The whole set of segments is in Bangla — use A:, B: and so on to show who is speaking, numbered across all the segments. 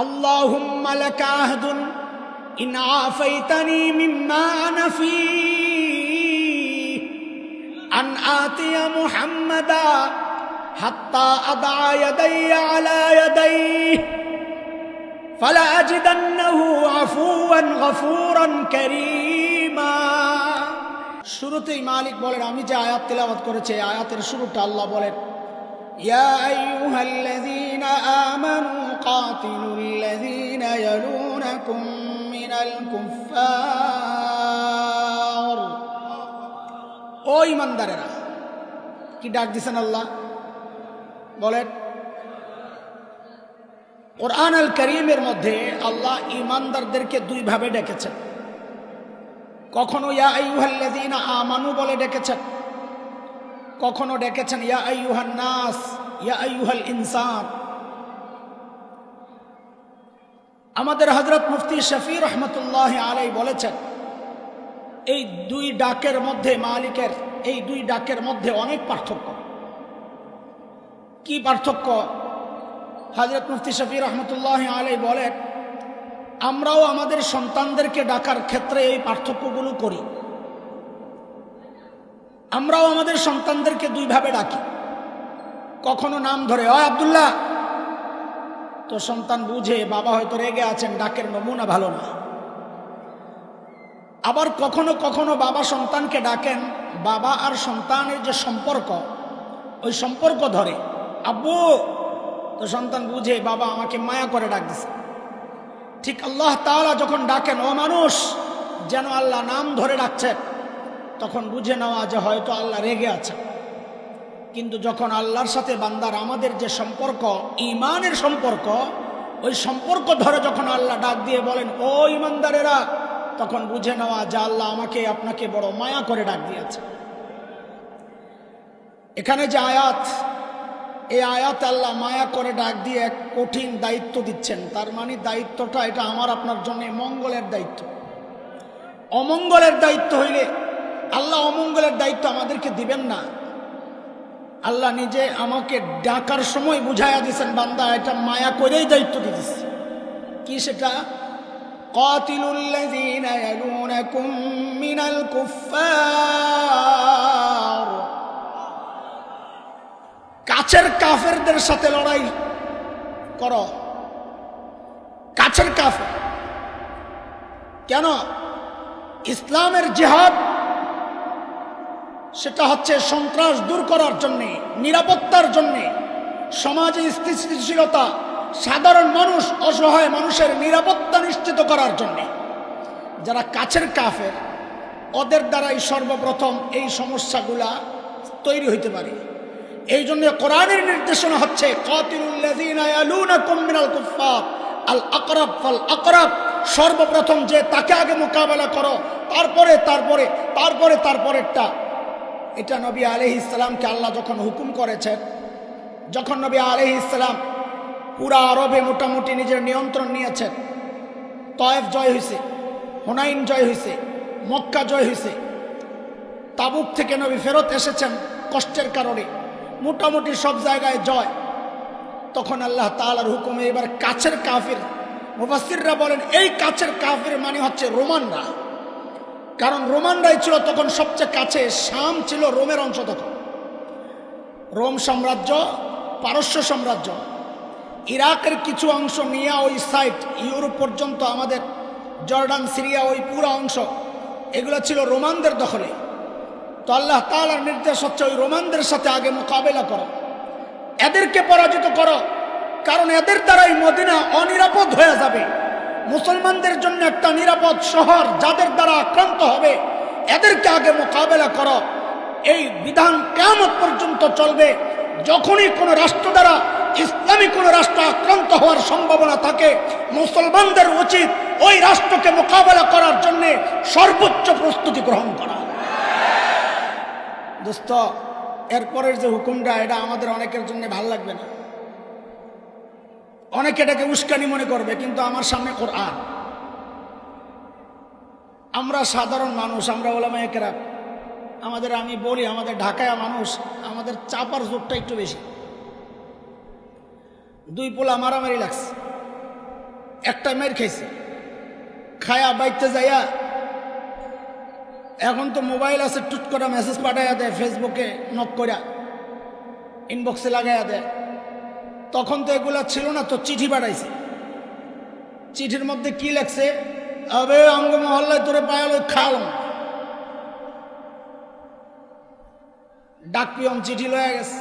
A: اللهم لك عهد إن عافيتني مما أنا فيه أن آتي محمدا حتى أضع يدي على يديه فلأجدنه عفوا غفورا كريما শুরুতেই মালিক বলেন আমি যে আয়াত তেলাওয়াত করেছি এই আয়াতের শুরুটা আল্লাহ বলেন يا أيها الذين آمنوا قاتلوا الذين يلونكم من الكفار ও ইমানদারেরা কি ডাক দিছেন আল্লাহ বলেন কোরআন আল করিমের মধ্যে আল্লাহ ইমানদারদেরকে দুই ভাবে ডেকেছেন কখনো ইয়া আইয়ুহাল্লাযীনা আমানু বলে ডেকেছেন কখনো ডেকেছেন ইয়া আইয়ুহান নাস ইয়া আইয়ুহাল ইনসান আমাদের হজরত মুফতি শফি রহমতুল্লাহ আলাই বলেছেন, এই দুই ডাকের মধ্যে মালিকের, এই দুই ডাকের মধ্যে অনেক পার্থক্য। কি পার্থক্য? হজরত মুফতি শফি রহমতুল্লাহ আলাই বলেন, আমরাও আমাদের সন্তানদেরকে ডাকার ক্ষেত্রে এই পার্থক্যগুলো করি। আমরাও আমাদের সন্তানদেরকে দুইভাবে ডাকি। কখনো নাম ধরে অয় আবদুল্লাহ তো সন্তান বুঝে বাবা হয়তো রেগে আছেন, ডাকের নমুনা ভালো না। আবার কখনো কখনো বাবা সন্তানকে ডাকেন, বাবা আর সন্তানের যে সম্পর্ক, ওই সম্পর্ক ধরে, আব্বু, তো সন্তান বুঝে বাবা আমাকে মায়া করে ডাক দিছে। ঠিক আল্লাহ তাআলা যখন ডাকেন, ও মানুষ, যেন আল্লাহ নাম ধরে ডাকছেন তখন বুঝে নেওয়া যে হয়তো আল্লাহ রেগে আছে কিন্তু যখন আল্লাহর সাথে বান্দার আমাদের যে সম্পর্ক ইমানের সম্পর্ক, ওই সম্পর্ক ধরে যখন আল্লাহ ডাক দিয়ে বলেন, ও ইমানদারেরা তখন বুঝে নেওয়া যে আল্লাহ আমাকে, আপনাকে বড় মায়া করে ডাক দিয়েছে। এখানে যে আয়াত, এই আয়াত আল্লাহ মায়া করে ডাক দিয়ে এক কঠিন দায়িত্ব দিচ্ছেন। তার মানে দায়িত্বটা, এটা আমার, আপনার জন্য মঙ্গলের দায়িত্ব। অমঙ্গলের দায়িত্ব হইলে আল্লাহ অমঙ্গলের দায়িত্ব আমাদেরকে দিবেন না। আল্লাহ নিজে আমাকে ডাকার সময় বুঝাইয়া দিয়েছেন বান্দা এটা মায়া করেই দায়িত্ব দিতেছে কি সেটা قاتلوا الذين يلونكم من الكفار কাছের কাফেরদের সাথে লড়াই করো কাছের কাফের কেন ইসলামের জিহাদ সেটা হচ্ছে সন্ত্রাস দূর করার জন্যে, নিরাপত্তার জন্যে। সমাজে স্থিতিশীলতা, সাধারণ মানুষ, অসহায় মানুষের নিরাপত্তা নিশ্চিত করার জন্যে। যারা কাছের কাফের, ওদের দ্বারাই সর্বপ্রথম এই সমস্যাগুলা তৈরি হইতে পারে। এই জন্য কোরআনের নির্দেশনা হচ্ছে আল সর্বপ্রথম যে তাকে আগে মোকাবেলা করো, তারপরে তারপরে তারপরে তারপরেরটা এটা নবী আলহ ইসলামকে আল্লাহ যখন হুকুম করেছেন, যখন নবী আলহ ইসলাম পুরা আরবে মোটামুটি নিজের নিয়ন্ত্রণ নিয়েছেন, তয়েফ জয় হয়েছে হুনাইন জয় হয়েছে মক্কা জয় হয়েছে তাবুক থেকে নবী ফেরত এসেছেন কষ্টের কারণে, মোটামুটি সব জায়গায় জয়। তখন আল্লাহ তালার হুকুমে এবার কাছের কাফির মুফাসিররা বলেন, এই কাছের কাফির মানে হচ্ছে রোমানরা। কারণ রোমানরাই ছিল তখন সবচেয়ে কাছে, শাম ছিল রোমের অংশ তখন। রোম সাম্রাজ্য, পারস্য সাম্রাজ্য। ইরাকের কিছু অংশ নিয়ে ওই সাইট, ইউরোপ পর্যন্ত আমাদের জর্ডান, সিরিয়া, ওই পুরো অংশ, এগুলো ছিল রোমানদের দখলে। তো আল্লাহ তালার নির্দেশ হচ্ছে ওই রোমানদের সাথে আগে মোকাবেলা করো। এদেরকে পরাজিত করো, কারণ এদের দ্বারাই মদিনা অনিরাপদ হয়ে যাবে। মুসলমানদের জন্য একটা নিরাপদ শহর যাদের দ্বারা আক্রান্ত হবে, এদেরকে আগে মোকাবেলা করো। এই বিধান কেমন পর্যন্ত চলবে। যখনই কোনো রাষ্ট্র দ্বারা ইসলামী কোনো রাষ্ট্র আক্রান্ত হওয়ার সম্ভাবনা থাকে, মুসলমানদের উচিত ওই রাষ্ট্রকে মোকাবেলা করার জন্য সর্বোচ্চ প্রস্তুতি গ্রহণ করা। দোস্ত, এরপরের যে হুকুমটা, এটা আমাদের অনেকের জন্য ভালো লাগবে না। অনেকে এটাকে উস্কানি মনে করবে, কিন্তু আমার সামনে কোরআন। আমরা সাধারণ মানুষ, আমরা ওলামা একেরা আমাদের আমি বলি, আমাদের ঢাকায় মানুষ, আমাদের চাপার জোরটা একটু বেশি। দুই পোলা মারামারি লাগছে। একটা মেয়ের খাইছে। খায়া বাইতে যাইয়া এখন তো মোবাইল আছে, টুট করা মেসেজ পাঠাইয়া দেয়, ফেসবুকে নক করিয়া ইনবক্সে লাগাইয়া দেয়। তখন তো এগুলা ছিল না, তো চিঠি পাঠাইছে। চিঠির মধ্যে কি লেখছে? আবে আঙ্গ মহল্লায় তোরে পায়াল খাওয়ালাম। ডাক পিয়ন চিঠি লয়ে গেছে।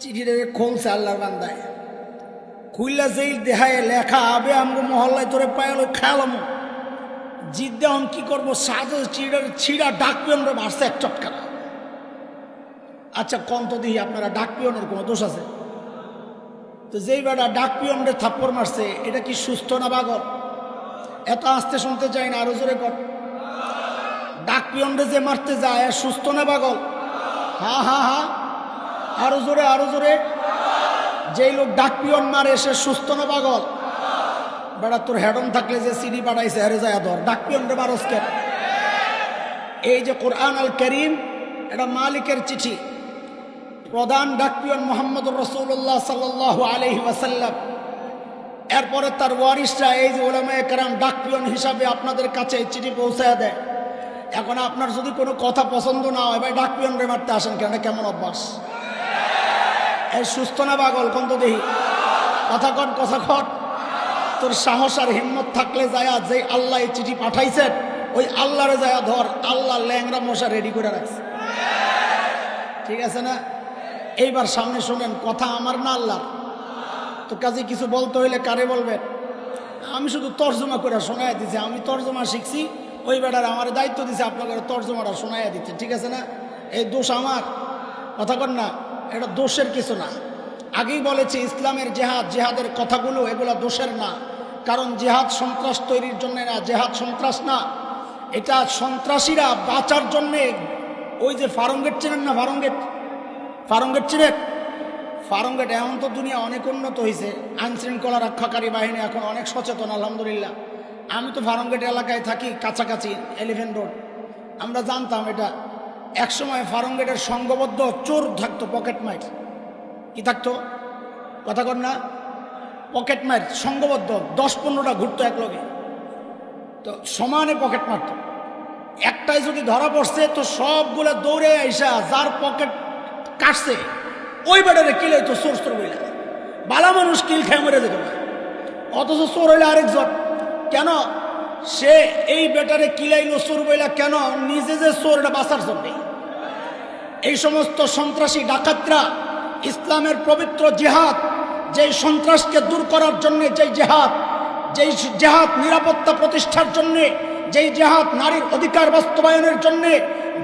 A: চিঠিটা খোলছে আল্লাহর বান্দায়। খুইলা যেই দেহায় লেখা, আবে, আমগো মহল্লায় তোরে পায়াল ওই খাওয়ালাম। জিদ দেওয়ান কি করব? সাজে চিড়ার ছিড়া ডাক পিয়নরে মারছে এক চটকা আচ্ছা কন্ত দিহি আপনারা ডাক পিয়নের কোনো দোষ আছে? তো যেই বেটা ডাক পিয়নরে থাপ্পড় মারছে, এটা কি সুস্থ না পাগল? এত আসতে শুনতে চাই না, আরও জোরে কর। ডাক পিয়নরে যে মারতে যায় সুস্থ না পাগল? হা হা হা। আরও জোরে আরও জোরে। যেই লোক ডাক পিয়ন মারে, সে সুস্থ না পাগল? বেড়া, তোর হেডন থাকলে যে সিডি পাঠাইছে হেরে যায় ধর। ডাক পিয়নরে মারস এই যে কোরআন আল করিম এটা মালিকের চিঠি। প্রধান ডাকপিয়ন মোহাম্মদ রসুল্লাহ সাল্লাহ আলহি ওয়াসাল্লাম। এরপরে তার ওয়ারিসরা এই যে ওলামায় কারাম ডাকপিয়ন হিসাবে আপনাদের কাছে এই চিঠি পৌঁছায় দেয়। এখন আপনার যদি কোনো কথা পছন্দ না হয়, ভাই ডাকপিয়ন রে মারতে আসেন কেন? কেমন অভ্যাস? এই সুস্থ না পাগল? কন্ত দেহি কথা কন কথা কন। তোর সাহস আর হিম্মত থাকলে যায়া যে আল্লাহ এই চিঠি পাঠাইছেন, ওই আল্লাহরে যায়া ধর, আল্লাহ ল্যাংরা মশা রেডি করে রাখছে। ঠিক আছে না? এইবার সামনে শোনেন, কথা আমার না আল্লাহ তো কাজে কিছু বলতে হইলে কারে বলবেন? আমি শুধু তর্জমা করে শোনাইয়া দিছি, আমি তর্জমা শিখছি, ওই বেটার আমার দায়িত্ব দিছে, আপনাকে তর্জমাটা শোনাইয়া দিচ্ছে ঠিক আছে না? এই দোষ আমার। কথা কর না, এটা দোষের কিছু না। আগেই বলেছি, ইসলামের জেহাদ, জেহাদের কথাগুলো, এগুলো দোষের না। কারণ জেহাদ সন্ত্রাস তৈরির জন্য না, জেহাদ সন্ত্রাস না। এটা সন্ত্রাসীরা বাঁচার জন্যে ওই যে ফারঙ্গেট চেনেন না ফারঙ্গেট? ফারঙ্গেট চিনেন ফারঙ্গেট এমন তো দুনিয়া অনেক উন্নত হয়েছে আইন শৃঙ্খলা রক্ষাকারী বাহিনী এখন অনেক সচেতন, আলহামদুলিল্লাহ। আমি তো ফারঙ্গেট এলাকায় থাকি, কাছাকাছি এলিভেন রোড। আমরা জানতাম এটা একসময় ফারঙ্গেটের সংঘবদ্ধ চোর থাকতো, পকেট মাইট কি থাকতো? কথা কর না। পকেট মাইট সংঘবদ্ধ দশ পনেরোটা ঘুরতো এক লগে তো সমানে পকেট মারত। একটাই যদি ধরা পড়ছে, তো সবগুলো দৌড়ে আইসা যার পকেট কাটছে। ওই বেটারে কিলে তো চোর চোর বইলা বালা মানুষ কিল খেয়ে মরে যেত না। অথচ চোর হইলে আরেকজন। কেন? সে এই বেটারে কিলাইলো চোর বইলা কেন? নিজে যে চোর, এটা বাঁচার জন্যে। এই সমস্ত সন্ত্রাসী ডাকাতরা, ইসলামের পবিত্র জেহাদ, যেই সন্ত্রাসকে দূর করার জন্য যেই জেহাদ যেই জেহাদ নিরাপত্তা প্রতিষ্ঠার জন্যে, যেই জেহাদ নারীর অধিকার বাস্তবায়নের জন্যে,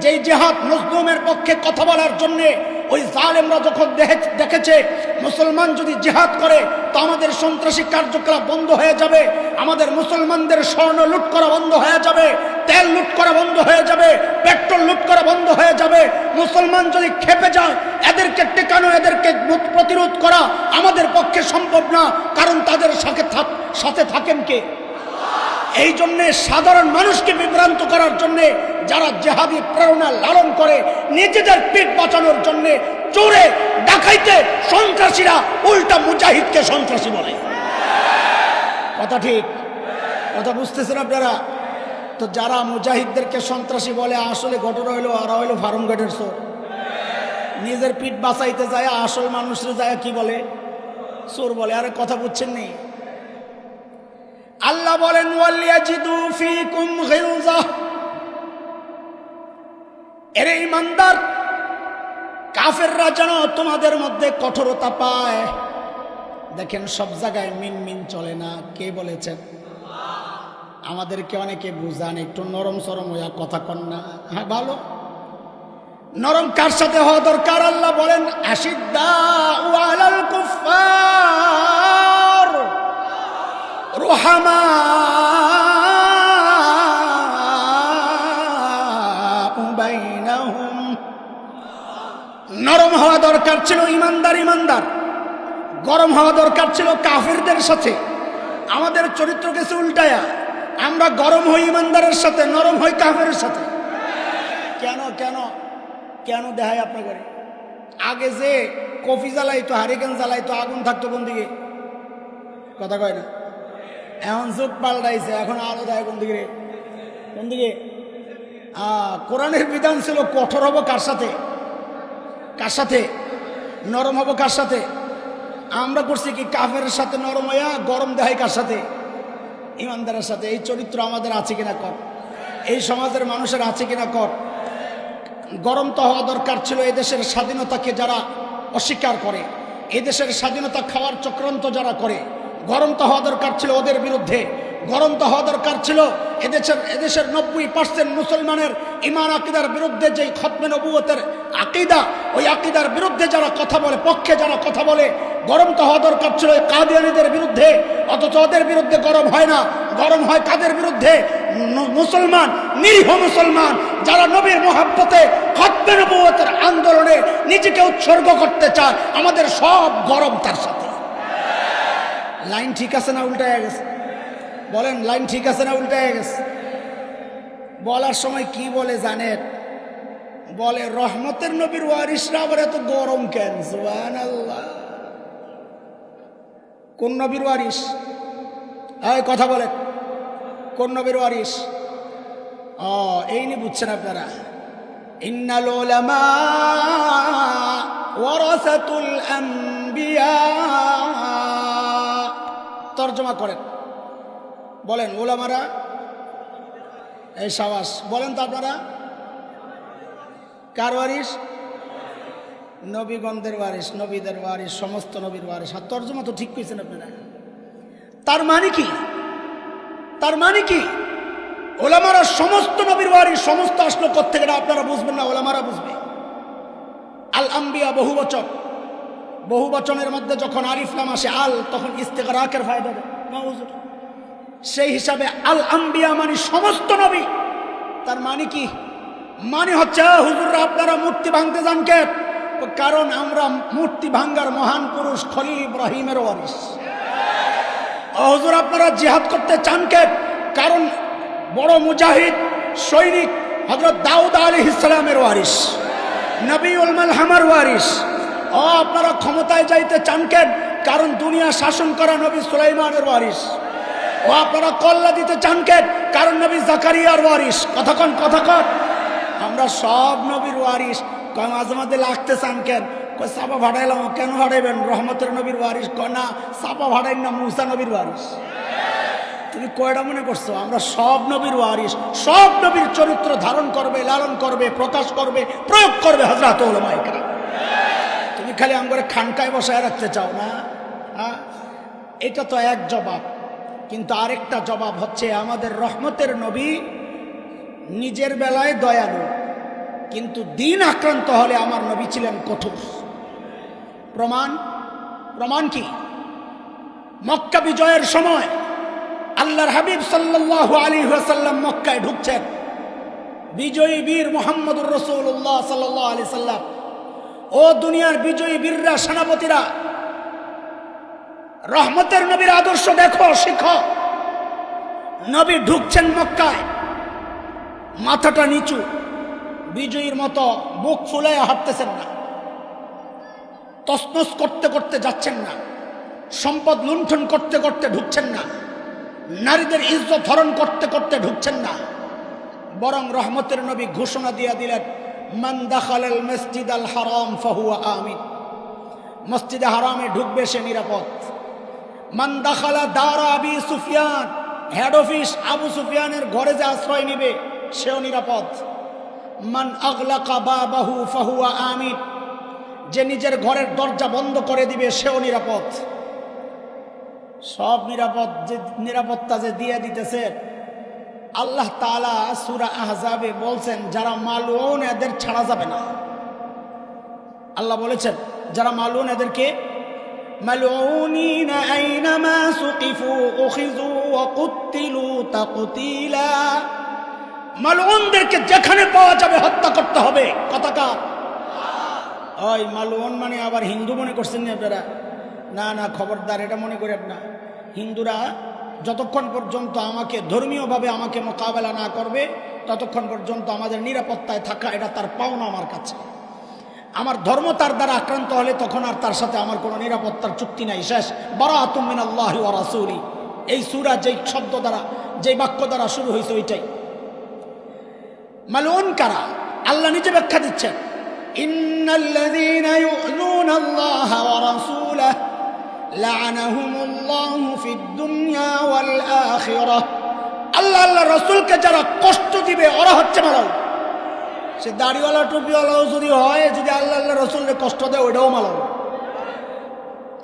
A: যেই জেহাদ মজলুমের পক্ষে কথা বলার জন্যে ওই জালেমরা যখন দেখে- দেখেছে মুসলমান যদি জেহাদ করে, তো আমাদের সন্ত্রাসী কার্যকলাপ বন্ধ হয়ে যাবে, আমাদের মুসলমানদের স্বর্ণ লুট করা বন্ধ হয়ে যাবে, তেল লুট করা বন্ধ হয়ে যাবে, পেট্রোল লুট করা বন্ধ হয়ে যাবে, মুসলমান যদি খেপে যায়, এদেরকে টেকানো, এদেরকে প্রতিরোধ করা আমাদের পক্ষে সম্ভব না, কারণ তাদের সাথে থাকেন কে? এই জন্যে সাধারণ মানুষকে বিভ্রান্ত করার জন্যে যারা জেহাদি প্রেরণা লালন করে, নিজেদের পেট বাঁচানোর জন্যে চোরে ডাকাইতে সন্ত্রাসীরা উল্টা মুজাহিদকে সন্ত্রাসী বলে। কথা ঠিক? কথা বুঝতেছেন আপনারা? তো যারা মুজাহিদদেরকে সন্ত্রাসী বলে, আসলে ঘটনা হইল, আর হইল গেটের চোর। নিজের পিঠ বাঁচাইতে যায়, আসল মানুষরা যায় কি বলে? চোর বলে। আরে কথা বুঝছেন নি? আল্লাহ বলেন এরে ইমানদার, কাফেররা যেন তোমাদের মধ্যে কঠোরতা পায়। দেখেন, সব জায়গায় মিন মিন চলে না। কে বলেছেন? আমাদেরকে অনেকে বুঝান, একটু নরম সরম হইয়া কথা কন না। হ্যাঁ ভালো। নরম কার সাথে হওয়া দরকার? আল্লাহ বলেন আশিদ্দা কুফার রোহামা। নরম হওয়া দরকার ছিল ইমানদার ইমানদার। গরম হওয়া দরকার ছিল কাফিরদের সাথে। আমাদের চরিত্র গেছে উল্টায়া। আমরা গরম হই ইমানদারের সাথে, নরম হই কাফের সাথে। কেন কেন কেন দেখায় আপনার আগে যে কফি জ্বালাইতো, হারিকেন জ্বালাইতো, আগুন থাকতো কোন দিকে? কথা কয় না। এখন যুগ পাল্টাইছে, এখন আলো দেয় কোন দিকে? কোন দিকে? কোরআনের বিধান ছিল কঠোর হব কার সাথে? কার সাথে? নরম হব কার সাথে? আমরা করছি কি কাফের সাথে নরম হইয়া, গরম দেখাই কার সাথে? ইমানদারের সাথে। এই চরিত্র আমাদের আছে কিনা কর? এই সমাজের মানুষের আছে কিনা কর? গরম তো হওয়া দরকার ছিল এদেশের স্বাধীনতাকে যারা অস্বীকার করে এদেশের স্বাধীনতা খাওয়ার চক্রান্ত যারা করে গরম তো হওয়া দরকার ছিল ওদের বিরুদ্ধে। গরম তো হওয়া দরকার ছিল এদেশের এদেশের নব্বই পার্সেন্ট মুসলমানের ইমান আকিদার বিরুদ্ধে যেই খতমে নবুয়তের আকিদা, ওই আকিদার বিরুদ্ধে যারা কথা বলে, পক্ষে যারা কথা বলে, গরম তো হওয়া দরকার ছিল এই কাদিয়ানিদের বিরুদ্ধে। অথচ ওদের বিরুদ্ধে গরম হয় না। গরম হয় কাদের বিরুদ্ধে? মুসলমান, নিরীহ মুসলমান, যারা নবীর মোহাব্বতে খতমে নবুয়তের আন্দোলনে নিজেকে উৎসর্গ করতে চায়, আমাদের সব গরম তার সাথে। লাইন ঠিক আছে না উল্টে গেছে? বলেন, লাইন ঠিক আছে না উল্টে গেছে? বলার সময় কি বলে জানেন? বলে, রহমতের নবীর ওয়ারিসরা আবার এত গরম কেন? আল্লাহ কোন নবীর ওয়ারিস এই, কথা বলেন। কোন নবীর ওয়ারিস ও, এই নিয়ে বুঝছেন আপনারা। ইন্নাল উলামা ওয়ারাসাতুল আম্বিয়া তর্জমা করেন। বলেন, ওলামারা, এই সাবাস, বলেন তো আপনারা। কার ওয়ারিস নবীগণদের ওয়ারিস নবীদের ওয়ারিস সমস্ত নবীর ওয়ারিস আর তর্জমা তো ঠিক কইছেন আপনারা। তার মানে কি? তার মানে কি? ওলামারা সমস্ত নবীর ওয়ারিস সমস্ত আসলো থেকে আপনারা বুঝবেন না, ওলামারা বুঝবে। আল আম্বিয়া বহু বচন বহু বচনের মধ্যে যখন আরিফলাম আসে আল তখন ইস্তেকারাকের ফায়দা দেয়? সেই হিসাবে আল আম্বিয়া মানে সমস্ত নবী। তার মানে কি? মানে হচ্ছে "আহ, হুজুররা আপনারা মূর্তি ভাঙতে যান কে? কারণ আমরা মূর্তি ভাঙ্গার মহান পুরুষ খলিল ইব্রাহিমের ওয়ারিস। হুজুর আপনারা জিহাদ করতে চান কে? কারণ বড় মুজাহিদ সৈনিক হজরত দাউদ আলী ইসলামের ওয়ারিস নবী উলমাল হামার ওয়ারিস ও আপনারা ক্ষমতায় যাইতে চান কেন কারণ দুনিয়া শাসন করা নবী সুলাইমানের ওয়ারিস ও আপনারা কল্লা দিতে চান কেন কারণ নবী জাকারিয়ার ওয়ারিস কথাক্ষণ কথাক্ষণ আমরা সব নবীর ওয়ারিস মাঝে মাঝে লাগতে চান কেন সাপা ভাড়াইলাম কেন ভাড়াইবেন? রহমতের নবীর ওয়ারিস কয়, না, সাপা ভাড়াইন না, মুসা নবীর ওয়ারিস তুমি কয়টা মনে করছ? আমরা সব নবীর ওয়ারিস সব নবীর চরিত্র ধারণ করবে, লালন করবে, প্রকাশ করবে, প্রয়োগ করবে হজরত ওলমাইকরা খালি আমগরে খানকায় বসায় রাখতে চাও না? হ্যাঁ? এটা তো এক জবাব। কিন্তু আরেকটা জবাব হচ্ছে, আমাদের রহমতের নবী নিজের বেলায় দয়ালু, কিন্তু দিন আক্রান্ত হলে আমার নবী ছিলেন কঠোর। প্রমাণ? প্রমাণ কি? মক্কা বিজয়ের সময় আল্লাহর হাবিব সাল্লাল্লাহু আলী ওয়াসাল্লাম মক্কায় ঢুকছেন। বিজয়ী বীর মোহাম্মদুর রসুল্লাহ সাল্লাহ আলি সাল্লাম ও দুনিয়ার বিজয়ী বীররা, সেনাপতিরা, রহমতের নবীর আদর্শ দেখো, শিখো। নবী ঢুকছেন মক্কায়, মাথাটা নিচু, বিজয়ীর মতো বুক ফুলে হাঁটতেছেন না। তসনস করতে করতে যাচ্ছেন না। সম্পদ লুণ্ঠন করতে করতে ঢুকছেন না। নারীদের ইজ্জত হরণ করতে করতে ঢুকছেন না। বরং রহমতের নবী ঘোষণা দিয়ে দিলেন মান দাখালাল মসজিদ আল হারাম ফাহুয়া আমিন। মসজিদে হারামে ঢুকবে সে নিরাপদ। মান দাখালা দারা আবি সুফিয়ান, হেড অফিস আবু সুফিয়ানের ঘরে যে আশ্রয় নিবে, সেও নিরাপদ। মান আগলাকা বাহু ফাহুয়া আমিন, যে নিজের ঘরের দরজা বন্ধ করে দিবে, সেও নিরাপদ। সব নিরাপদ যে নিরাপত্তা যে দিয়ে দিতেছে আল্লাহ তালা সুরা আহজাবে বলছেন, যারা মালুন এদের ছাড়া যাবে না। আল্লাহ বলেছেন, যারা মালুন এদেরকে মালউনদেরকে যেখানে পাওয়া যাবে হত্যা করতে হবে। কথাটা ওই মালউন মানে আবার হিন্দু মনে করছেন না আপনারা? না না, খবরদার, এটা মনে করেন না। হিন্দুরা যতক্ষণ পর্যন্ত আমাকে ধর্মীয়ভাবে আমাকে মোকাবেলা না করবে, ততক্ষণ পর্যন্ত আমাদের নিরাপত্তায় থাকা এটা তার পাওনা আমার কাছে। আমার ধর্ম তার দ্বারা আক্রান্ত হলে তখন আর তার সাথে আমার কোনো নিরাপত্তার চুক্তি নাই। শেষ। বরা তুমিন আল্লাহ রাসুলি। এই সুরা যেই শব্দ দ্বারা, যেই বাক্য দ্বারা শুরু হয়েছে ওইটাই। মালুন কারা? আল্লাহ নিজে ব্যাখ্যা দিচ্ছেন। ইন্নাল্লাযীনা ওয়া রাসূলাহু। লা'নাহুমুল্লাহু ফিদ দুনিয়া ওয়াল আখিরাহ আল্লাহ আল্লাহ রাসূলকে যারা কষ্ট দিবে, ওরা হচ্ছে মালাউন সে দাড়িওয়ালা, টুপিওয়ালাও যদি হয়, যদি আল্লাহ আল্লাহ রসুলকে কষ্ট দেয়, ওইটাও মালাউন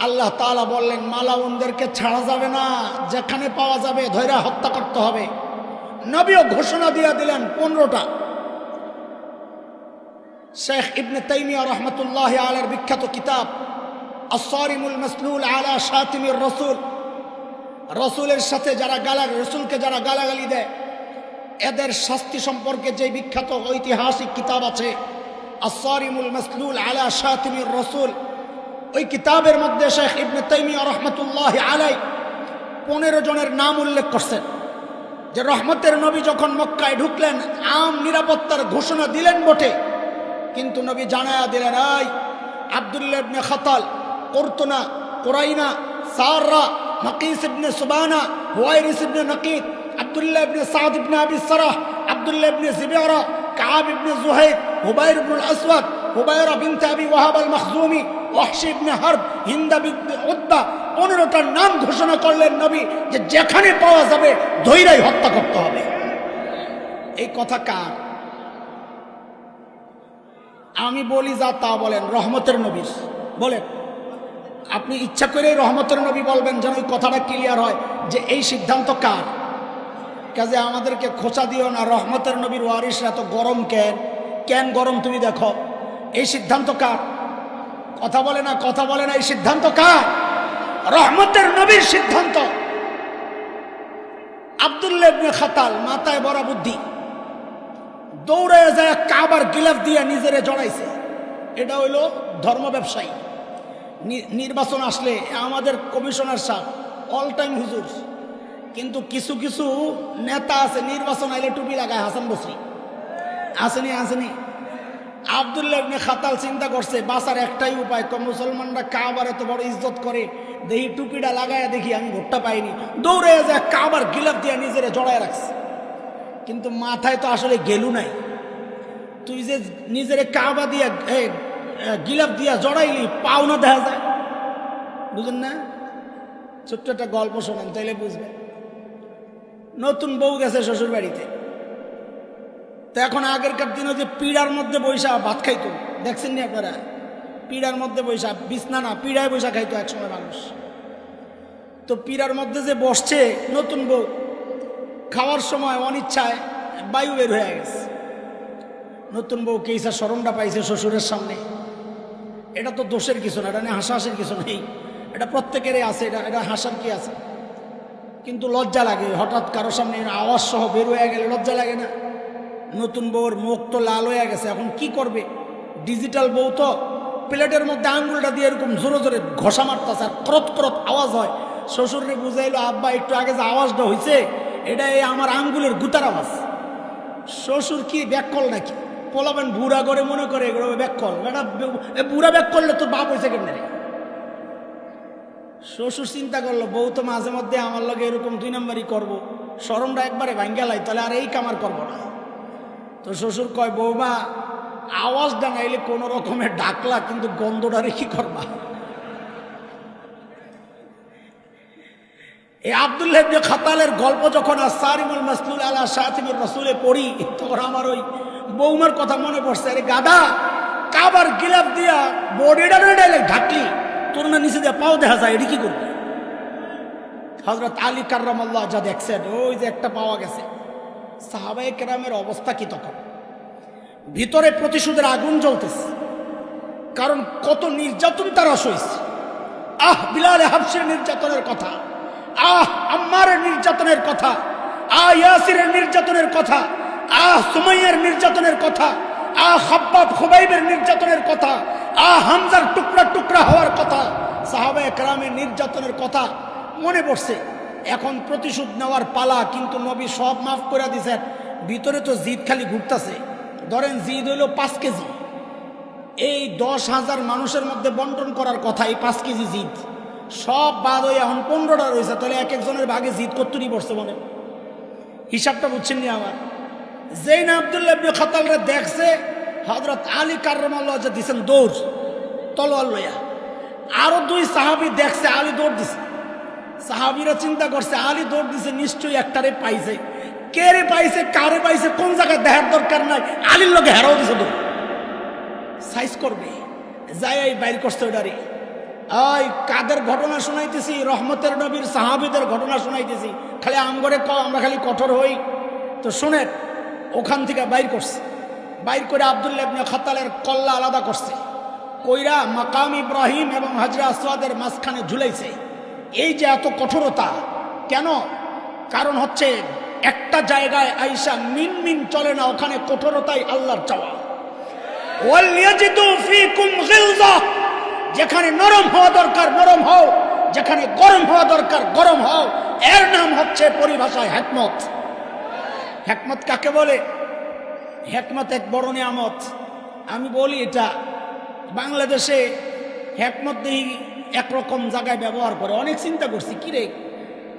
A: আল্লাহ তাআলা বললেন, মালাউনদেরকে ছাড়া যাবে না, যেখানে পাওয়া যাবে ধৈর্য হত্যা করতে হবে। নবীও ঘোষণা দিয়ে দিলেন পনেরোটা। শেখ ইবনে তাইমিয়া রহমতুল্লাহ আলার বিখ্যাত কিতাব আসারিমুল মাসলুল আলা শাতিমির রসুল। রসুলের সাথে যারা গালা, রসুলকে যারা গালাগালি দেয়, এদের শাস্তি সম্পর্কে যে বিখ্যাত ঐতিহাসিক কিতাব আছে আসারিমুল মাসলুল আলা শাতিমির রসুল, ওই কিতাবের মধ্যে শেখ ইবনে তাইমিয়া রহমতুল্লাহ আলাই পনেরো জনের নাম উল্লেখ করছেন। যে রহমতের নবী যখন মক্কায় ঢুকলেন, আম নিরাপত্তার ঘোষণা দিলেন বটে, কিন্তু নবী জানায়া দিলেন আই আবদুল্লাহ ইবনে খাতাল কর্তনা, কোরাইনা, সাররা, Maqis ibn Subabah, Huwairith ibn Nuqaidh, Abdullah ibn Saad ibn Abi Sarah, Abdullah ইবনে জিবিয়ারা কাব ইবনে জুহাইদ হুবাইর Ibnul Aswad Hubaira Bint Abi Wahab আল মখজুমি ওয়াহশি ইবনে হারব, হিন্দা বিনতে উদ্বা পনেরোটার নাম ঘোষণা করলেন নবী যে যেখানে পাওয়া যাবে ধৈরাই হত্যা করতে হবে। এই কথা কার? আমি বলি যা তা বলেন, রহমতের নবীর। বলেন। আপনি ইচ্ছা করে রহমতের নবী বলবেন যেন ওই কথাটা ক্লিয়ার হয় যে এই সিদ্ধান্ত কার? কাজে আমাদেরকে খোঁচা দিও না, রহমতের নবীর ওয়ারিসরা এত গরম কেন? কেন গরম তুমি দেখো? এই সিদ্ধান্ত কার? কথা বলে না, কথা বলে না, এই সিদ্ধান্ত কার? রহমতের নবীর সিদ্ধান্ত। আবদুল্লাবনে খাতাল মাথায় বড় বুদ্ধি। দৌড়ে যায় কাবার গিলাফ দিয়ে নিজেরে জড়াইছে। এটা হইল ধর্ম ব্যবসায়ী। নির্বাচন আসলে আমাদের কমিশনার সাহেব অল টাইম হুজুর। কিন্তু কিছু কিছু নেতা আছে, নির্বাচন আইলে টুপি লাগায় হাসান বসরি। আসেনি আসেনি। আবদুল্লাহ খাতাল চিন্তা করছে, বাঁচার একটাই উপায় কম মুসলমানরা কাবার এত বড় ইজ্জত করে দেখি টুপিটা লাগায় দেখি আমি ভোটটা পাইনি। দৌড়ে যায় কাবার গিলাফ দিয়ে নিজেরে জড়ায় রাখছে। কিন্তু মাথায় তো আসলে গেলু নাই। তুই যে নিজের কাবা দিয়া গিলাপ দিয়া জড়াইলি, পাও না দেখা যায়। বুঝেন না? ছোট্ট একটা গল্প শোনান, তাইলে বুঝবেন। নতুন বউ গেছে শ্বশুর বাড়িতে তো এখন আগেরকার দিনে যে পীড়ার মধ্যে বৈশা ভাত খাইতো। দেখছেন নি আপনারা? পীড়ার মধ্যে বৈশা বিছনা না, পীড়ায় বৈশা খাইতো একসময় মানুষ। তো পীড়ার মধ্যে যে বসছে নতুন বউ, খাওয়ার সময় অনিচ্ছায় বায়ু বের হয়ে গেছে। নতুন বউ কেইসা স্মরণটা পাইছে শ্বশুরের সামনে? এটা তো দোষের কিছু না, এটা নিয়ে হাসাহাসির কিছু নেই। এটা প্রত্যেকেরই আছে, এটা এটা হাসার কি আছে? কিন্তু লজ্জা লাগে, হঠাৎ কারোর সামনে আওয়াজ সহ বের হয়ে গেলে লজ্জা লাগে না। নতুন বউর মুখ তো লাল হয়ে গেছে, এখন কি করবে? ডিজিটাল বউ তো প্লেটের মধ্যে আঙ্গুলটা দিয়ে এরকম জোরে জোরে ঘষা মারতেছে আর ক্রত ক্রত আওয়াজ হয়। শ্বশুরে বুঝাইলো, আব্বা, একটু আগে যে আওয়াজটা হয়েছে এটা এই আমার আঙ্গুলের গুতার আওয়াজ। শ্বশুর কি ব্যাককল নাকি? পোলাবেন বুড়া করে মনে করে এগুলো ব্যাককল। এটা বুড়া ব্যাক করলে তো বাপ হয়েছে কেমনে রে? শ্বশুর চিন্তা করল, বউ তো মাঝে মধ্যে আমার লগে এরকম দুই নম্বরই করব। সরমটা একবারে ভাঙ্গালাই তাহলে আর এই কামার করব না। তো শ্বশুর কয়, বৌমা, আওয়াজ নাইলে কোনো রকমের ডাকলা, কিন্তু গন্ধটারে কি করবা? এই আবদুল্লাহ খাতালের গল্প যখন আর আসারিমুল মাসলুল আলা শাহিমুর রসুলে পড়ি, তখন আমার ওই বৌমার কথা মনে পড়ছে। আরে গাদা কাবার গিলাপ দিয়া বডিটা ডাইলে ঢাকলি, তোর না নিচে দিয়ে পাও দেখা যায়, এটি কি করবি? হজরত আলী কার্রামাল্লাহ যা দেখছেন, ওই যে একটা পাওয়া গেছে। সাহাবাই কেরামের অবস্থা কি তখন? ভিতরে প্রতিশোধের আগুন জ্বলতেছে, কারণ কত নির্যাতন তারা সইছে আহ, বিলালে হাফসের নির্যাতনের কথা, আহ, আম্মারের নির্যাতনের কথা, আহ, ইয়াসিরের নির্যাতনের কথা আহ সুমাইয়ের নির্যাতনের কথা, আহ হাব্বাব খুবাইবের নির্যাতনের কথা, আহ হামজার টুকরা টুকরা হওয়ার কথা, সাহাবা একরামের নির্যাতনের কথা মনে পড়ছে। এখন প্রতিশোধ নেওয়ার পালা কিন্তু নবী সব মাফ করে দিছেন, ভিতরে তো জিদ খালি ঘুরতেছে। ধরেন জিদ হইল পাঁচ কেজি। এই দশ হাজার মানুষের মধ্যে বন্টন করার কথা এই পাঁচ কেজি জিদ। সব বাদ হয়ে এখন পনেরোটা রয়েছে, তাহলে এক একজনের ভাগে জিত করতেই পড়ছে মনে হিসাবটা বুঝছেন নি আমার? যেই না আবদুল্লাহ খতালরে দেখছে হজরত আলী কার্রমাল্লাহ যে দিছেন দৌড়, তলোয়ার লইয়া। আরও দুই সাহাবি দেখছে, আলী দৌড় দিছে। সাহাবিরা চিন্তা করছে, আলী দৌড় দিছে, নিশ্চয়ই একটারে পাইছে। কে রে পাইছে, কারে পাইছে, কোন জায়গায় দেখার দরকার নাই, আলীর লোকে হেরাও দিছে দৌড়। সাইজ করবে। যাই এই বাইর করছে ওটারে ওই কাদের ঘটনা শোনাইতেছি? রহমতের নবীর সাহাবিদের ঘটনা শোনাইতেছি। খালি আমগরে ক আমরা খালি কঠোর হই। তো শোনেন ওখান থেকে বাইর করছে। বাইর করে আবদুল্লাহ ইবনে খাতালের কল্লা আলাদা করছে। কইরা মাকাম ইব্রাহিম এবং হাজরা আসওয়াদের মাঝখানে ঝুলাইছে। এই যে এত কঠোরতা, কেন? কারণ হচ্ছে একটা জায়গায় আইসা মিন মিন চলে না, ওখানে কঠোরতাই আল্লাহর চাওয়া। যেখানে নরম হওয়া দরকার, নরম হও। যেখানে গরম হওয়া দরকার, গরম হও। এর নাম হচ্ছে পরিভাষায় হেকমত। হেকমত কাকে বলে? হেকমত এক বড় নিয়ামত। আমি বলি এটা, বাংলাদেশে হেকমত দেখি একরকম জায়গায় ব্যবহার করে। অনেক চিন্তা করছি কিরে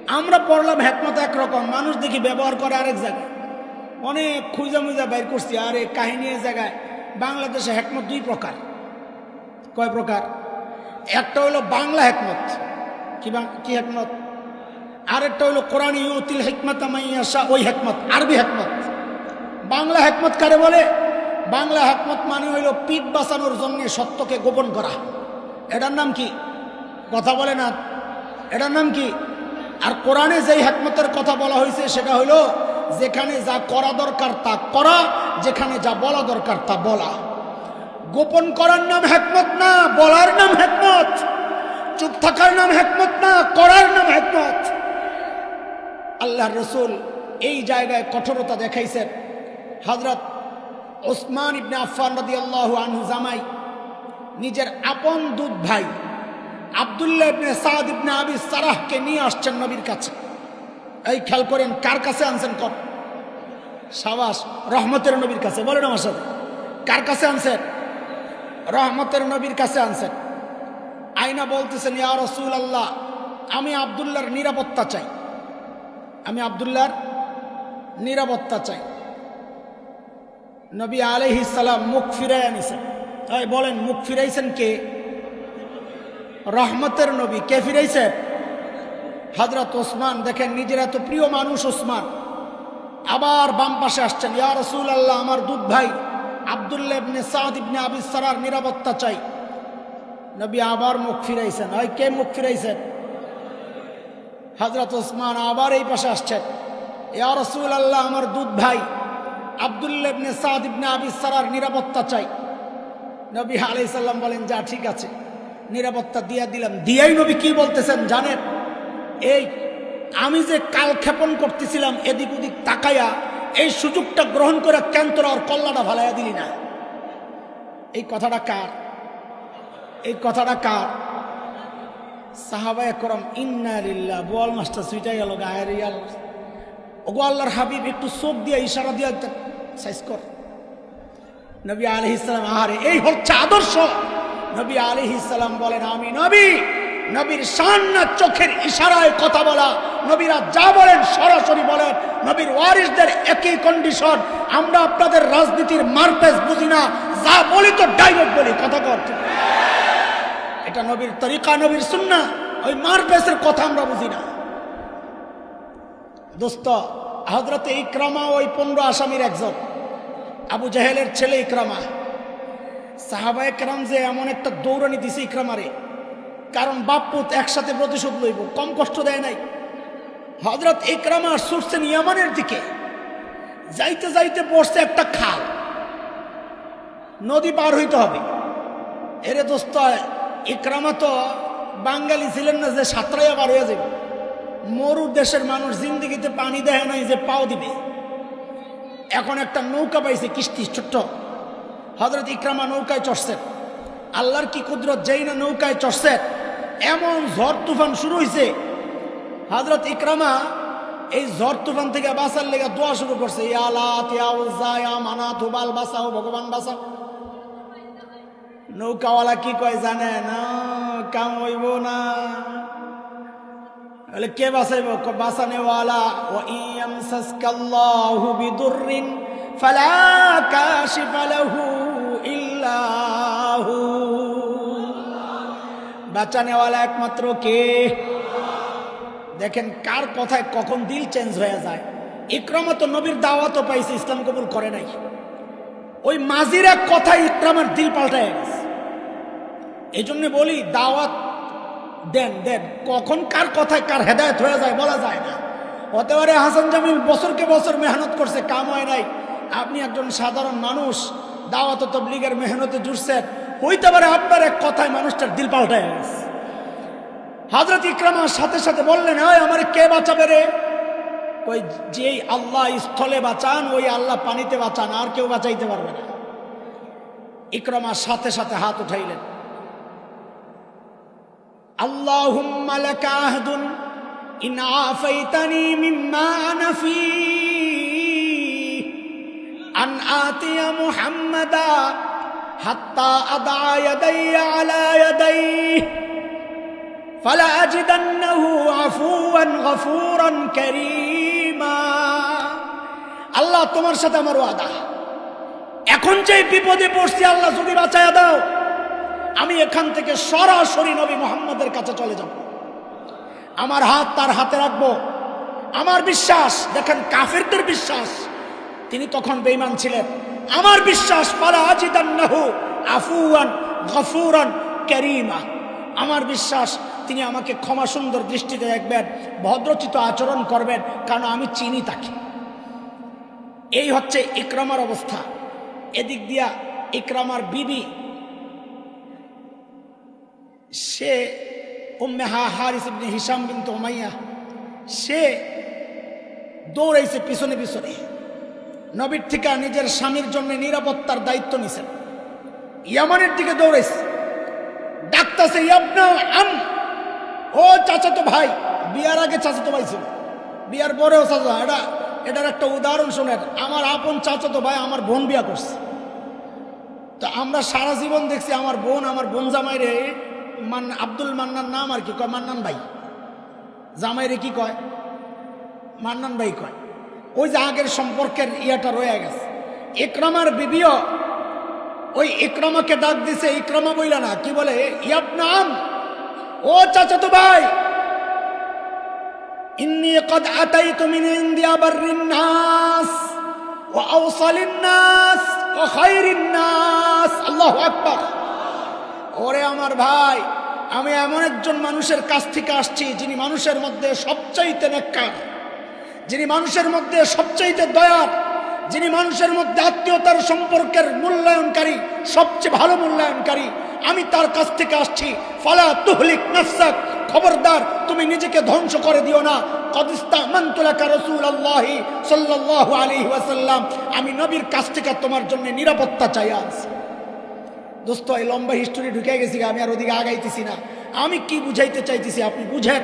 A: আমরা পড়লাম হেকমত একরকম, মানুষ দেখি ব্যবহার করে আরেক জায়গায়। অনেক খুঁজা মুজা বাইর করছি, আর এই কাহিনী জায়গায়। বাংলাদেশে হেকমত দুই প্রকার। কয় প্রকার? একটা হলো বাংলা হেকমত। কি কি হেকমত? আরেকটা হলো কোরআন ইউতিল হেকমত মাইয়াশা ওই হেকমত, আরবি হেকমত। বাংলা হেকমত কারে বলে? বাংলা হেকমত মানে হইল পিঠ বাঁচানোর জন্য সত্যকে গোপন করা। এটার নাম কি? কথা বলে না। এটার নাম কি? আর কোরআনে যেই হেকমতের কথা বলা হয়েছে, সেটা হইল যেখানে যা করা দরকার তা করা, যেখানে যা বলা দরকার তা বলা। গোপন করার নাম হেকমত না, বলার নাম হেকমত। চুপ থাকার নাম হেকমত না, করার নাম হেকমত। আল্লাহ রসুল এই জায়গায় কঠোরতা দেখাইছেন। হজরত ওসমান ইবনে আফফান রাদি আল্লাহ আনহু জামাই, নিজের আপন দুধ ভাই আবদুল্লাহ ইবনে সাদ ইবনে আবি সারাহকে নিয়ে আসছেন নবীর কাছে। এই খেয়াল করেন, কার কাছে আনছেন কর সাবাস, রহমতের নবীর কাছে। বলেন আমার সাথে, কার কাছে আনছেন? রহমতের নবীর কাছে আনছেন। আইনা বলতেছেন, ইয়া রসুল আল্লাহ আমি আবদুল্লাহর নিরাপত্তা চাই। আমি আবদুল্লাহর নিরাপত্তা চাই। নবী আলহি সালাম মুখ ফিরাই আনিছেন। তাই বলেন, মুখ ফিরাইছেন কে? রহমতের নবী। কে ফিরাইছেন হজরত ওসমান। দেখেন, নিজের এত প্রিয় মানুষ ওসমান। আবার বাম পাশে আসছেন, ইয়া রসুল আল্লাহ আমার দুধ ভাই আবদুল্লাহ ইবনে সাদ ইবনে আবিস নিরাপত্তা চাই। নবী আবার মুখ ফিরাইছেন। ওই কে মুখ ফিরাইছেন হজরত ওসমান আবার এই পাশে আসছেন। ইয়া রসুল আল্লাহ আমার দুধ ভাই আবদুল্লাহ ইবনে সাদ ইবনে আবিস সারার নিরাপত্তা চাই। নবী আলাই সাল্লাম বলেন, যা, ঠিক আছে। নিরাপত্তা দিয়া দিলাম। দিয়াই নবী কি বলতেছেন জানেন? এই, আমি যে কাল ক্ষেপণ করতেছিলাম, এদিক ওদিক তাকাইয়া এই সুযোগটা গ্রহণ করে কেন তোরা ওর কল্লাটা ভালাইয়া দিলি না। এই কথাটা কার? এই কথাটা কার? সাহাবায় করম ইন্না লিল্লাহ বল মাস্টার সুইটা গেল গায়ের ইয়াল। ওগো আল্লাহর হাবিব, একটু চোখ দিয়ে ইশারা দিয়ে সাইজ কর। নবী আলহ ইসলাম আহারে, এই হচ্ছে আদর্শ। নবী আলহ ইসলাম বলেন, আমি নবী। নবীর সান্না চোখের ইশারায় কথা বলা। নবীরা যা বলেন সরাসরি বলেন। নবীর ওয়ারিসদের একই কন্ডিশন আমরা আপনাদের রাজনীতির মারপেস বুঝি না। যা বলি তো ডাইরেক্ট বলি, কথা কর। এটা নবীর তরিকা, নবীর সুন্না ওই মার পেসের কথা আমরা বুঝি না। দোস্ত হজরতে ইকরামা ওই পনেরো আসামির একজন। আবু জাহেলের ছেলে ইকরামা। সাহাবায় কেরাম যে এমন একটা দৌড়ানি দিছে ইকরামারে। কারণ বাপুত একসাথে প্রতিশোধ লইব, কম কষ্ট দেয় নাই। হজরত ইকরামা ছুটছেন ইয়ামানের দিকে। যাইতে যাইতে পড়ছে একটা খাল। নদী পার হইতে হবে। এরে দোস্ত ইকরামা তো বাঙালি ছিলেন না যে সাঁতরাইয়া পার হয়ে যাবে মরু দেশের মানুষ জিন্দিগিতে পানি দেয় নাই যে পাও দিবে। এখন একটা নৌকা পাইছে কিস্তি ছোট্ট। হজরত ইকরামা নৌকায় চড়ছেন আল্লাহর কি কুদরত যেই না নৌকায় চড়ছেন এমন ঝড় তুফান শুরু হয়েছে হজরত ইকরামা এই ঝড় তুফান থেকে বাঁচার লেগে দোয়া শুরু করছে ইয়া লাত, ইয়া মানাত, হুবাল বাঁচাও ভগবান বাঁচাও। নৌকাওয়ালা কি কয় জানে? না, কাম হইব না। বলে কে বাঁচাইব? বাঁচানেওয়ালা ও ইয়াম সাসকাল্লাহু বিদুররিন ফালা কাশিফা লাহু ইল্লাহু বাঁচানেওয়ালা একমাত্র কে? দেখেন কার কথায় কখন দিল চেঞ্জ হয়ে যায়। ইকরামা তো নবীর দাওয়াতও পাইছে, ইসলাম কবুল করে নাই। ওই মাঝির এক কথায় ইকরামের দিল পাল্টায় গেছে। এই জন্য বলি, দাওয়াত দেন দেন। কখন কার কথায় কার হেদায়ত হয়ে যায় বলা যায় না। হতে পারে হাসান জামিল বছরকে বছর মেহনত করছে, কাম হয় নাই। আপনি একজন সাধারণ মানুষ, দাওয়াত তবলিগের মেহনতে জুড়ছেন হইতে পারে আপনার এক কথায় মানুষটার দিল পাল্টায় গেছে। হাজরত ইকরামার সাথে সাথে বললেন হয় আমার কে বাঁচাবে রে? ওই যেই আল্লাহ স্থলে বাঁচান ওই আল্লাহ পানিতে বাঁচান আর কেউ বাঁচাইতে পারবে না ইকরামার সাথে সাথে হাত উঠাইলেন اللهم لك عهد إن عافيتني مما أنا فيه أن آتي محمدا حتى أضع يدي على يديه فلا أجدنه عفوا غفورا كريما আল্লাহ তোমার সাথে আমার ওয়াদা। এখন যে বিপদে পড়ছি, আল্লাহ যদি বাঁচায় দাও, আমি এখান থেকে সরাসরি নবী মোহাম্মদের কাছে চলে যাব। আমার হাত তার হাতে রাখব। আমার বিশ্বাস, দেখেন কাফেরদের বিশ্বাস, তিনি তখন বেইমান ছিলেন। আমার বিশ্বাস পালা আজিদান্নাহু আফুয়ান গফুরান করিমা। আমার বিশ্বাস, তিনি আমাকে ক্ষমা সুন্দর দৃষ্টিতে দেখবেন, ভদ্রচিত আচরণ করবেন, কারণ আমি চিনি তাকে। এই হচ্ছে ইকরামার অবস্থা। এদিক দিয়া ইকরামার বিবি, সে উম্মে হা হারিস হিসাম বিন উমাইয়া, সে দৌড়াইছে পিছনে পিছনে। নবীর থেকে নিজের স্বামীর জন্য নিরাপত্তার দায়িত্ব নিছেন। ইয়ামানের দিকে দৌড়াইছে। ডাকতেছে, ইয়াবনা আম। ও চাচাতো ভাই, বিয়ার আগে চাচাতো ভাই ছিল। বিয়ার পরেও চাচা, এটা এটার একটা উদাহরণ শোনেন। আমার আপন চাচাতো ভাই আমার বোন বিয়া করছে। তো আমরা সারা জীবন দেখছি আমার বোন আমার বোন জামাইরে মান, আব্দুল মান্নান নাম আর কি কয়? মান্নান ভাই। জামাইরে কি কয়? মান্নান ভাই কয়। ওই যে আগের সম্পর্কের ইয়াটা রয়ে গেছে। ইকরামার বিবিও ওই ইকরামাকে ডাক দিছে ইকরামা বইলা না, কি বলে? ইয়াব নাম ও চাচাতো ভাই ইন্নি قد أتيت من ইন্দি أبر الناس وأوصل الناس নাস الناس الله أكبر ওরে আমার ভাই, আমি এমন একজন মানুষের কাছ থেকে আসছি যিনি মানুষের মধ্যে সবচাইতে নেককার, যিনি মানুষের মধ্যে সবচাইতে দয়ার যিনি মানুষের মধ্যে আত্মীয়তার সম্পর্কের মূল্যায়নকারী, সবচেয়ে ভালো মূল্যায়নকারী, আমি তার কাছ থেকে আসছি, ফালা তুহলিক নাফসাক, খবরদার, তুমি নিজেকে ধ্বংস করে দিও না। কদিস্তা মন্তুলাকা রসুল আল্লাহি সাল্লাল্লাহু আলাইহি ওয়াসাল্লাম, আমি নবীর কাছ থেকে তোমার জন্য নিরাপত্তা চাই আজ। দোস্ত, এই লম্বা হিস্টোরি ঢুকে গেছি আমি আর ওদিকে আগাইতেছি না। আমি কি বুঝাইতে চাইতেছি, আপনি বুঝেন?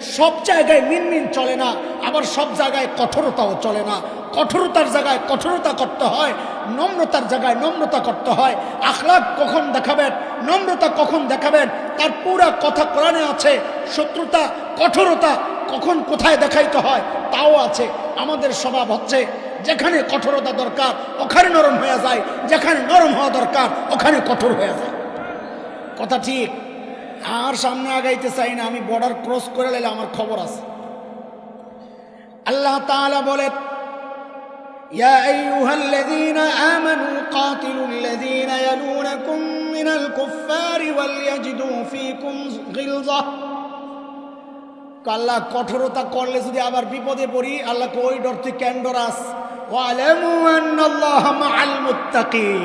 A: সব জায়গায় মিনমিন চলে না, আবার সব জায়গায় কঠোরতাও চলে না। কঠোরতার জায়গায় কঠোরতা করতে হয়, নম্রতার জায়গায় নম্রতা করতে হয়। আখলাক কখন দেখাবেন, নম্রতা কখন দেখাবেন, তার পুরা কথা কোরআনে আছে। শত্রুতা, কঠোরতা কখন কোথায় দেখাইতে হয়, তাও আছে। আমাদের স্বভাব হচ্ছে, যেখানে কঠোরতা দরকার, ওখানে নরম হয়ে যায়। যেখানে নরম হওয়া দরকার, ওখানে কঠোর হয়ে যায়। কথা ঠিক? আর সামনে আগাইতে চাই না আমি বর্ডার ক্রস করে নিলে আমার খবর আছে আল্লাহ তাআলা বলে يا أيها الذين آمنوا قاتلوا الذين يلونكم من الكفار وليجدوا فيكم غلظة আল্লাহ কঠোরতা করলে যদি আবার বিপদে পড়ি আল্লাহকে ওই ডর তুই কেন ডরাস وَاعْلَمُوا أَنَّ اللَّهَ مَعَ الْمُتَّقِينَ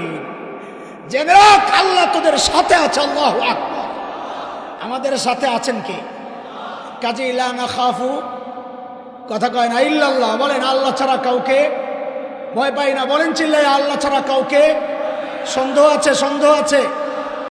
A: জেনে রাখ আল্লাহ তোদের সাথে আছে আল্লাহ আকবার আমাদের সাথে আছেন কে? কাজে খাফু। কথা কয় না, ইল্লাল্লাহ, বলেন আল্লাহ ছাড়া কাউকে ভয় পাই না। বলেন চিল্লাই আল্লাহ ছাড়া কাউকে। সন্দেহ আছে সন্দেহ আছে।